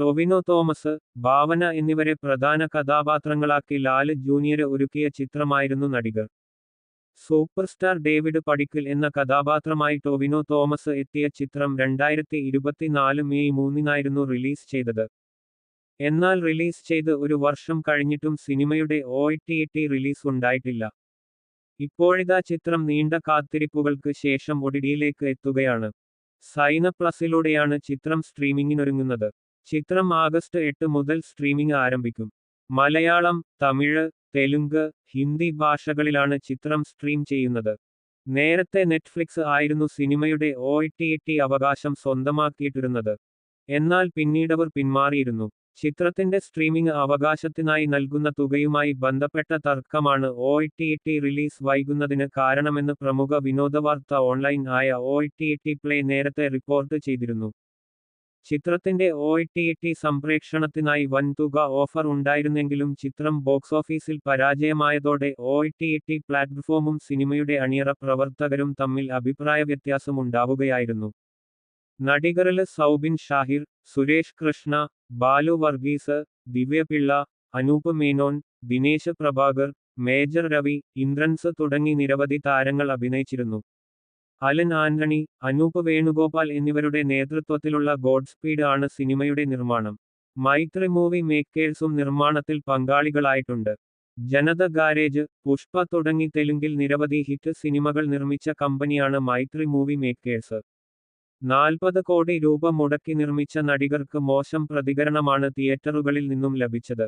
ടൊവിനോ തോമസ് ഭാവന എന്നിവരെ പ്രധാന കഥാപാത്രങ്ങളാക്കി ലാൽ ജൂനിയർ ഒരുക്കിയ ചിത്രമായിരുന്നു നടികർ സൂപ്പർ സ്റ്റാർ ഡേവിഡ് പടിക്കൽ എന്ന കഥാപാത്രമായി ടൊവിനോ തോമസ് എത്തിയ ചിത്രം രണ്ടായിരത്തി ഇരുപത്തിനാല് മെയ് മൂന്നിനായിരുന്നു റിലീസ് ചെയ്തത്. എന്നാൽ റിലീസ് ചെയ്ത് ഒരു വർഷം കഴിഞ്ഞിട്ടും സിനിമയുടെ ഒ റിലീസ് ഉണ്ടായിട്ടില്ല. ഇപ്പോഴിതാ ചിത്രം നീണ്ട കാത്തിരിപ്പുകൾക്ക് ശേഷം ഒടിടിയിലേക്ക് എത്തുകയാണ്. സൈന പ്ലസിലൂടെയാണ് ചിത്രം സ്ട്രീമിംഗിനൊരുങ്ങുന്നത് ചിത്രം ആഗസ്റ്റ് എട്ട് മുതൽ സ്ട്രീമിംഗ് ആരംഭിക്കും. മലയാളം തമിഴ് തെലുങ്ക് ഹിന്ദി ഭാഷകളിലാണ് ചിത്രം സ്ട്രീം ചെയ്യുന്നത്. നേരത്തെ നെറ്റ്ഫ്ലിക്സ് ആയിരുന്നു സിനിമയുടെ ഒ ടി അവകാശം സ്വന്തമാക്കിയിട്ടിരുന്നത്. എന്നാൽ പിന്നീടവർ പിന്മാറിയിരുന്നു. ചിത്രത്തിന്റെ സ്ട്രീമിംഗ് അവകാശത്തിനായി നൽകുന്ന തുകയുമായി ബന്ധപ്പെട്ട തർക്കമാണ് ഒ ടി റിലീസ് വൈകുന്നതിന് കാരണമെന്ന് പ്രമുഖ വിനോദവാർത്ത ഓൺലൈൻ ആയ ഒ ടി പ്ലേ നേരത്തെ റിപ്പോർട്ട് ചെയ്തിരുന്നു. ചിത്രത്തിന്റെ ഒ ടി ടി സംപ്രേക്ഷണത്തിനായി വൻതുക ഓഫർ ഉണ്ടായിരുന്നെങ്കിലും ചിത്രം ബോക്സ് ഓഫീസിൽ പരാജയമായതോടെ ഒ ടി ടി പ്ലാറ്റ്ഫോമും സിനിമയുടെ അണിയറ പ്രവർത്തകരും തമ്മിൽ അഭിപ്രായ വ്യത്യാസമുണ്ടാവുകയായിരുന്നു നടികറിൽ സൗബിൻ ഷാഹിർ സുരേഷ് കൃഷ്ണ ബാലു വർഗീസ് ദിവ്യപിള്ള അനൂപ് മേനോൻ ദിനേശ് പ്രഭാകർ മേജർ രവി ഇന്ദ്രൻസ് തുടങ്ങി നിരവധി താരങ്ങൾ അഭിനയിച്ചിരുന്നു. അലൻ ആന്റണി അനൂപ് വേണുഗോപാൽ എന്നിവരുടെ നേതൃത്വത്തിലുള്ള ഗോഡ് സ്പീഡ് ആണ് സിനിമയുടെ നിർമ്മാണം. മൈത്രി മൂവി മേക്കേഴ്സും നിർമ്മാണത്തിൽ പങ്കാളികളായിട്ടുണ്ട്. ജനത ഗാരേജ് പുഷ്പ തുടങ്ങി തെലുങ്കിൽ നിരവധി ഹിറ്റ് സിനിമകൾ നിർമ്മിച്ച കമ്പനിയാണ് മൈത്രി മൂവി മേക്കേഴ്സ്. നാൽപ്പത് കോടി രൂപ മുടക്കി നിർമ്മിച്ച നടികർക്ക് മോശം പ്രതികരണമാണ് തിയേറ്ററുകളിൽ നിന്നും ലഭിച്ചത്.